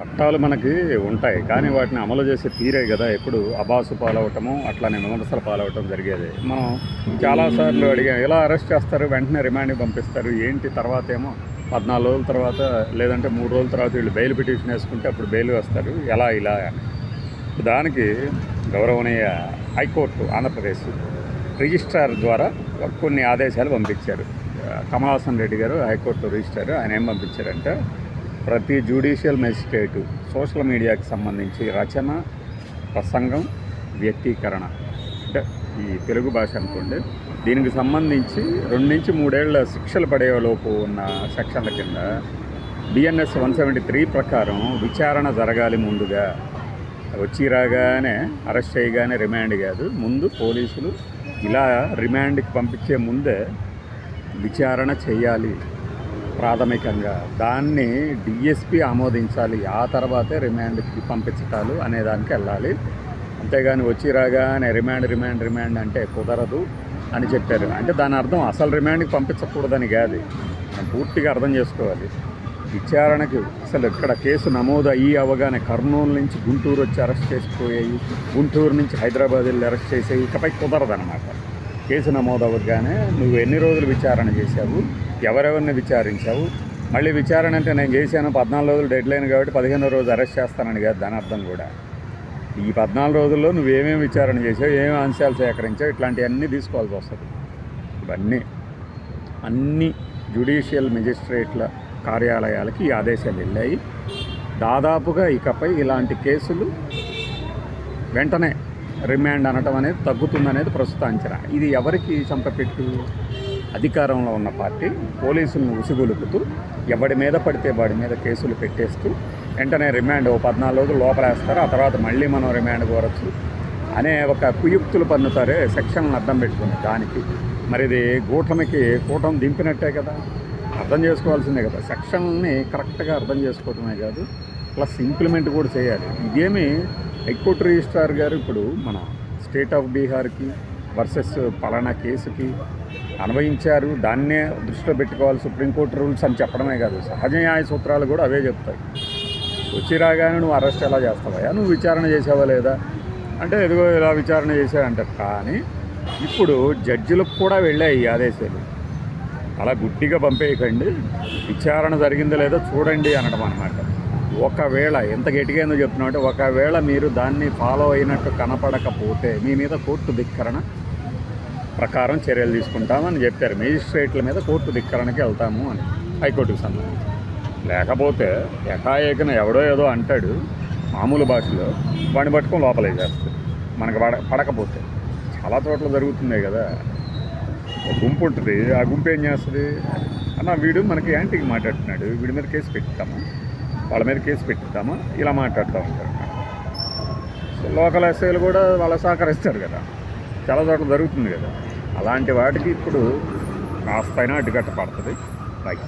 చట్టాలు మనకి ఉంటాయి కానీ వాటిని అమలు చేసే తీరే కదా ఎప్పుడు? అబాసు పాలవటము అట్లానే విమర్శలు పాలవటం జరిగేది. మనం చాలాసార్లు అడిగాం ఎలా అరెస్ట్ చేస్తారు? వెంటనే రిమాండ్కి పంపిస్తారు. ఏంటి తర్వాత ఏమో? పద్నాలుగు రోజుల తర్వాత లేదంటే మూడు రోజుల తర్వాత వీళ్ళు బెయిల్ పిటిషన్ వేసుకుంటే అప్పుడు బెయిల్ వస్తారు. ఎలా ఇలా? అని దానికి గౌరవనీయ హైకోర్టు ఆంధ్రప్రదేశ్ రిజిస్ట్రార్ ద్వారా కొన్ని ఆదేశాలు పంపించారు. కమలాసన్ రెడ్డి గారు హైకోర్టు రిజిస్ట్రార్ ఆయన ఏం పంపించారంటే ప్రతి జ్యుడిషియల్ మెజిస్ట్రేటు సోషల్ మీడియాకి సంబంధించి రచన ప్రసంగం వ్యక్తీకరణ. అంటే ఈ తెలుగు భాష అనుకోండి దీనికి సంబంధించి రెండు నుంచి మూడేళ్ళ శిక్షలు పడేలోపు ఉన్న సెక్షన్ల కింద బిఎన్ఎస్ వన్ సెవెంటీ త్రీ ప్రకారం విచారణ జరగాలి ముందుగా. వచ్చి రాగానే అరెస్ట్ చేయగానే రిమాండ్ కాదు ముందు పోలీసులు ఇలా రిమాండ్కి పంపించే ముందే విచారణ చేయాలి. ప్రాథమికంగా దాన్ని డిఎస్పి ఆమోదించాలి. ఆ తర్వాతే రిమాండ్కి పంపించటాలు అనే దానికి వెళ్ళాలి. అంతేగాని వచ్చి రాగానే రిమాండ్ రిమాండ్ రిమాండ్ అంటే కుదరదు అని చెప్పారు. అంటే దాని అర్థం అసలు రిమాండ్కి పంపించకూడదని కాదు. పూర్తిగా అర్థం చేసుకోవాలి. విచారణకి అసలు ఇక్కడ కేసు నమోదు అయ్యి అవగానే కర్నూలు నుంచి గుంటూరు వచ్చి అరెస్ట్ చేసిపోయాయి. గుంటూరు నుంచి హైదరాబాద్ వెళ్ళి అరెస్ట్ చేసేవి ఇకపై కుదరదనమాట కేసు నమోదు అవ్వగానే నువ్వు ఎన్ని రోజులు విచారణ చేశావు? ఎవరెవరిని విచారించావు? మళ్ళీ విచారణ అంటే నేను చేశాను పద్నాలుగు రోజులు డెడ్ లైన్ కాబట్టి పదిహేనో రోజు అరెస్ట్ చేస్తానని కాదు దాని అర్థం కూడా. ఈ పద్నాలుగు రోజుల్లో నువ్వు ఏమేమి విచారణ చేసావు ఏమేమి అంశాలు సేకరించావు ఇట్లాంటివన్నీ తీసుకోవాల్సి వస్తుంది. ఇవన్నీ. అన్ని జ్యుడిషియల్ మెజిస్ట్రేట్ల కార్యాలయాలకి ఈ ఆదేశాలు వెళ్ళాయి. దాదాపుగా ఇకపై ఇలాంటి కేసులు వెంటనే రిమాండ్ అనటం అనేది తగ్గుతుందనేది ప్రస్తుత అంచనా. ఇది ఎవరికి చంపపెట్టు? అధికారంలో ఉన్న పార్టీ పోలీసులను ఉసిగొలుపుతూ ఎవడి మీద పడితే వాడి మీద కేసులు పెట్టేస్తూ వెంటనే రిమాండ్ ఓ పద్నాలుగు రోజులు లోపలేస్తారు ఆ తర్వాత మళ్ళీ మనం రిమాండ్ కోరచ్చు అనే ఒక కుయుక్తులు పన్నుతారే సెక్షన్లను అర్థం పెట్టుకుని దానికి. మరి ఇది కూటమికి కూటమి దింపినట్టే కదా? అర్థం చేసుకోవాల్సిందే కదా. సెక్షన్ని కరెక్ట్గా అర్థం చేసుకోవటమే కాదు ప్లస్ ఇంప్లిమెంట్ కూడా చేయాలి. ఇదేమి హైకోర్టు రిజిస్ట్రార్ గారు ఇప్పుడు మన స్టేట్ ఆఫ్ బీహార్కి వర్సెస్ పలానా కేసుకి అన్వయించారు. దాన్నే దృష్టిలో పెట్టుకోవాలి సుప్రీంకోర్టు రూల్స్ అని చెప్పడమే కాదు. సహజ న్యాయ సూత్రాలు కూడా అవే చెప్తాయి. వచ్చి రాగానే నువ్వు అరెస్ట్ ఎలా చేస్తావా నువ్వు విచారణ చేసావా లేదా? అంటే ఎదుగో ఇలా విచారణ చేశాడంటారు కానీ ఇప్పుడు జడ్జిలకు కూడా వెళ్ళాయి ఈ ఆదేశాలు. అలా గుడ్డిగా పంపేయకండి. విచారణ జరిగిందో లేదో చూడండి అనడం అనమాట ఒకవేళ ఎంత గట్టిగా ఏందో చెప్తున్నా అంటే ఒకవేళ మీరు దాన్ని ఫాలో అయినట్టు కనపడకపోతే మీ మీద కోర్టు ధిక్కరణ ప్రకారం చర్యలు తీసుకుంటామని చెప్పారు. మేజిస్ట్రేట్ల మీద కోర్టు ధిక్కరణకి వెళ్తాము అని హైకోర్టుకు సంబంధించి. లేకపోతే ఎకాఏకన ఎవడో ఏదో అంటాడు మామూలు భాషలో వాడిని పట్టుకొని లోపలేసేస్తుంది మనకు పడ పడకపోతే చాలా చోట్ల జరుగుతుంది కదా. ఒక గుంపు ఉంటుంది. ఆ గుంపు ఏం చేస్తుంది? అన్న వీడు మనకి యాంటీకి మాట్లాడుతున్నాడు. వీడి మీద కేసు పెట్టాము వాళ్ళ మీద కేసు పెట్టుతామా. ఇలా మాట్లాడుతూ ఉంటారు. సో లోకల్ ఎస్ఐలు కూడా వాళ్ళ సహకరిస్తారు కదా. చాలా చోట్ల జరుగుతుంది కదా. అలాంటి వాటికి ఇప్పుడు కాస్తైనా అడ్డుకట్ట పడుతుంది. రైట్